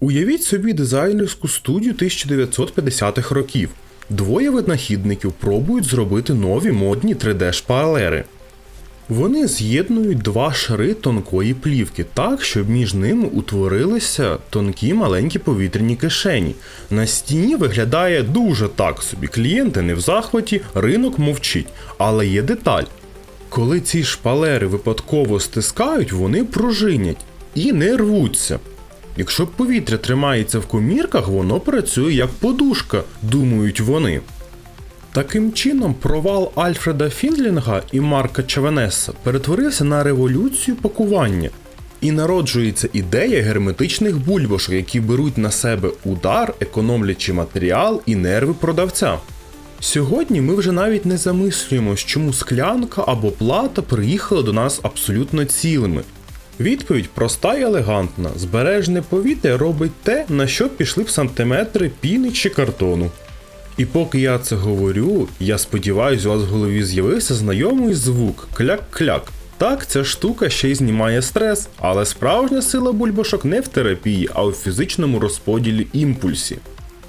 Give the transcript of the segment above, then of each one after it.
Уявіть собі дизайнерську студію 1950-х років. Двоє винахідників пробують зробити нові модні 3D-шпалери. Вони з'єднують два шари тонкої плівки так, щоб між ними утворилися тонкі маленькі повітряні кишені. На стіні виглядає дуже так собі. Клієнти не в захваті, ринок мовчить. Але є деталь. Коли ці шпалери випадково стискають, вони пружинять і не рвуться. Якщо повітря тримається в комірках, воно працює як подушка, думають вони. Таким чином, провал Альфреда Фіндлінга і Марка Чавенеса перетворився на революцію пакування. І народжується ідея герметичних бульбашок, які беруть на себе удар, економлячи матеріал і нерви продавця. Сьогодні ми вже навіть не замислюємось, чому склянка або плата приїхали до нас абсолютно цілими. Відповідь проста і елегантна: збережне повітря робить те, на що пішли б сантиметри піни чи картону. І поки я це говорю, я сподіваюся, у вас в голові з'явився знайомий звук кляк-кляк. Так, ця штука ще й знімає стрес, але справжня сила бульбашок не в терапії, а у фізичному розподілі імпульсі.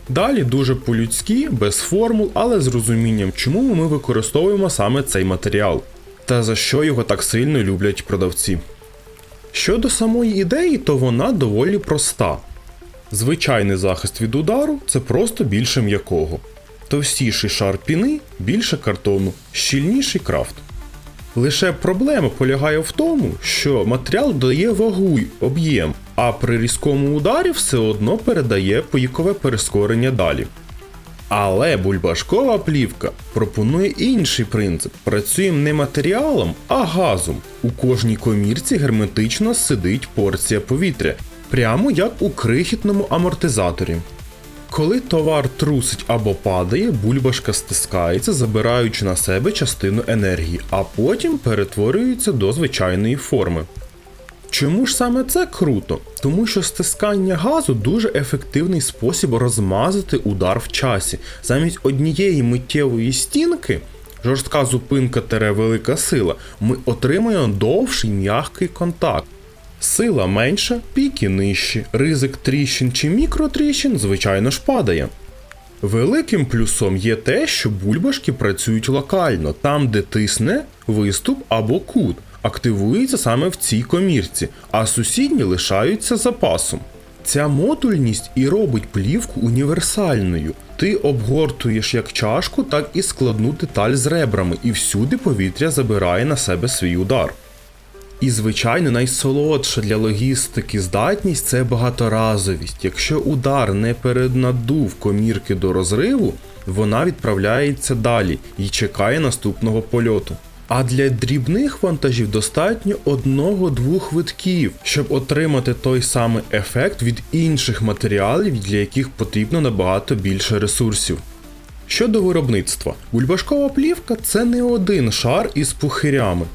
Далі дуже по-людськи, без формул, але з розумінням, чому ми використовуємо саме цей матеріал, та за що його так сильно люблять продавці. Щодо самої ідеї, то вона доволі проста. Звичайний захист від удару це просто більше м'якого. Товстіший шар піни, більше картону, щільніший крафт. Лише проблема полягає в тому, що матеріал дає вагу й об'єм, а при різкому ударі все одно передає поїкове перескорення далі. Але бульбашкова плівка пропонує інший принцип: працюємо не матеріалом, а газом. У кожній комірці герметично сидить порція повітря, прямо як у крихітному амортизаторі. Коли товар трусить або падає, бульбашка стискається, забираючи на себе частину енергії, а потім перетворюється до звичайної форми. Чому ж саме це круто? Тому що стискання газу дуже ефективний спосіб розмазати удар в часі. Замість однієї миттєвої стінки, жорстка зупинка тере велика сила, ми отримуємо довший м'який контакт. Сила менша, піки нижчі, ризик тріщин чи мікротріщин, звичайно ж, падає. Великим плюсом є те, що бульбашки працюють локально, там, де тисне виступ або кут, активується саме в цій комірці, а сусідні лишаються запасом. Ця модульність і робить плівку універсальною. Ти обгортуєш як чашку, так і складну деталь з ребрами, і всюди повітря забирає на себе свій удар. І, звичайно, найсолодша для логістики здатність це багаторазовість. Якщо удар не переднадув комірки до розриву, вона відправляється далі і чекає наступного польоту. А для дрібних вантажів достатньо одного-двох витків, щоб отримати той самий ефект від інших матеріалів, для яких потрібно набагато більше ресурсів. Щодо виробництва, бульбашкова плівка це не один шар із пухирями,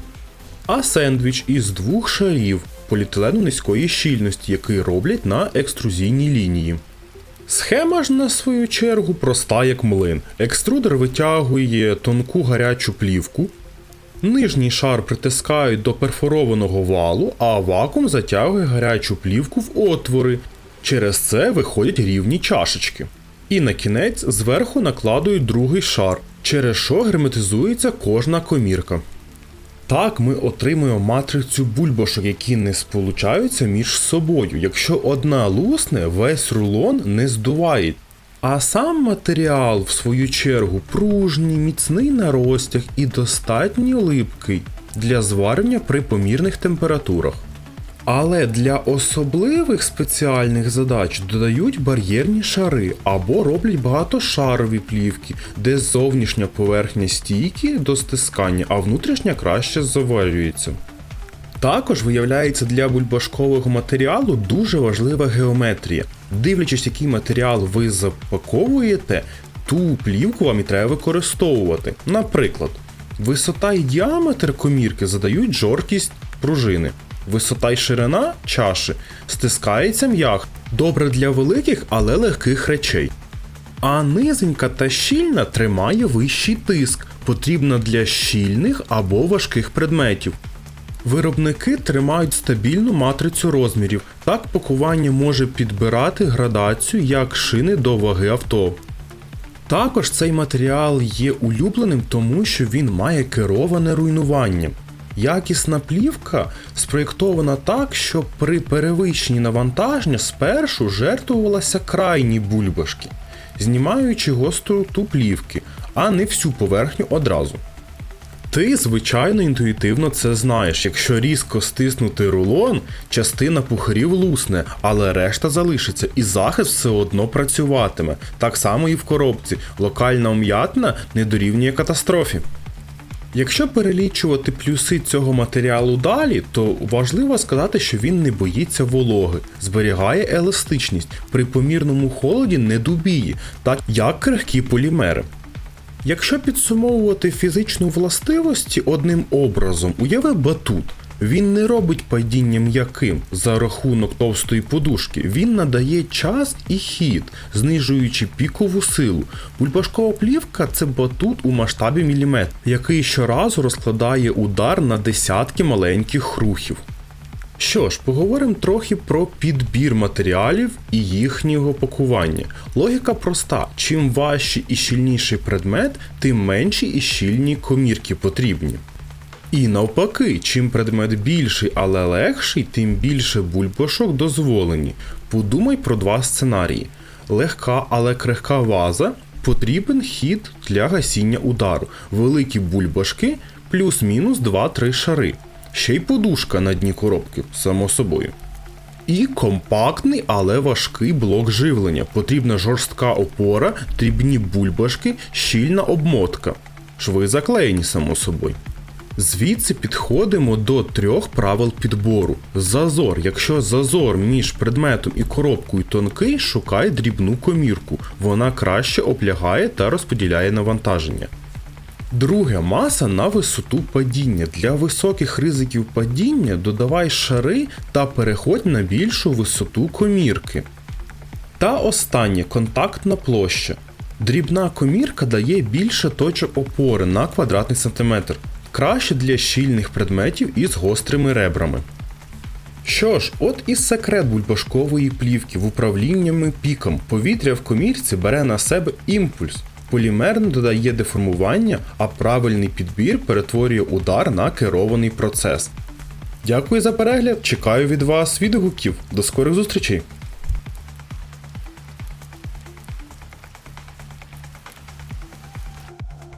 а сендвіч із двох шарів поліетилену низької щільності, який роблять на екструзійній лінії. Схема ж на свою чергу проста як млин. Екструдер витягує тонку гарячу плівку, нижній шар притискають до перфорованого валу, а вакуум затягує гарячу плівку в отвори. Через це виходять рівні чашечки. І на кінець зверху накладують другий шар, через що герметизується кожна комірка. Так ми отримуємо матрицю бульбашок, які не сполучаються між собою. Якщо одна лусне, весь рулон не здуває. А сам матеріал, в свою чергу, пружний, міцний на розтяг і достатньо липкий для зварення при помірних температурах. Але для особливих спеціальних задач додають бар'єрні шари або роблять багатошарові плівки, де зовнішня поверхня стійки до стискання, а внутрішня краще заварюється. Також виявляється для бульбашкового матеріалу дуже важлива геометрія. Дивлячись, який матеріал ви запаковуєте, ту плівку вам і треба використовувати. Наприклад, висота і діаметр комірки задають жорсткість пружини. Висота й ширина чаші стискається м'як, добре для великих, але легких речей. А низенька та щільна тримає вищий тиск, потрібна для щільних або важких предметів. Виробники тримають стабільну матрицю розмірів. Так пакування може підбирати градацію як шини до ваги авто. Також цей матеріал є улюбленим, тому що він має кероване руйнування. Якісна плівка спроєктована так, що при перевищенні навантаження спершу жертвувалася крайні бульбашки, знімаючи гостроту плівки, а не всю поверхню одразу. Ти, звичайно, інтуїтивно це знаєш. Якщо різко стиснути рулон, частина пухарів лусне, але решта залишиться, і захист все одно працюватиме. Так само і в коробці. Локальна ум'ятна не дорівнює катастрофі. Якщо перелічувати плюси цього матеріалу далі, то важливо сказати, що він не боїться вологи, зберігає еластичність, при помірному холоді не дубіє, так як крихкі полімери. Якщо підсумовувати фізичну властивості одним образом, уяви батут. Він не робить падіння м'яким за рахунок товстої подушки, він надає час і хід, знижуючи пікову силу. Бульбашкова плівка це батут у масштабі міліметр, який щоразу розкладає удар на десятки маленьких рухів. Що ж, поговоримо трохи про підбір матеріалів і їхнього пакування. Логіка проста: чим важчий і щільніший предмет, тим менші і щільні комірки потрібні. І навпаки, чим предмет більший, але легший, тим більше бульбашок дозволені. Подумай про два сценарії: легка, але крихка ваза потрібен хід для гасіння удару, великі бульбашки плюс-мінус 2-3 шари. Ще й подушка на дні коробки, само собою. І компактний, але важкий блок живлення. Потрібна жорстка опора, дрібні бульбашки, щільна обмотка. Шви заклеєні, само собою. Звідси підходимо до трьох правил підбору. Зазор. Якщо зазор між предметом і коробкою тонкий, шукай дрібну комірку. Вона краще облягає та розподіляє навантаження. Друге маса на висоту падіння. Для високих ризиків падіння додавай шари та переходь на більшу висоту комірки. Та останнє контактна площа. Дрібна комірка дає більше точок опори на квадратний сантиметр. Краще для щільних предметів із гострими ребрами. Що ж, от і секрет бульбашкової плівки в управліннями піком. Повітря в комірці бере на себе імпульс. Полімер не додає деформування, а правильний підбір перетворює удар на керований процес. Дякую за перегляд, чекаю від вас відгуків. До скорих зустрічей!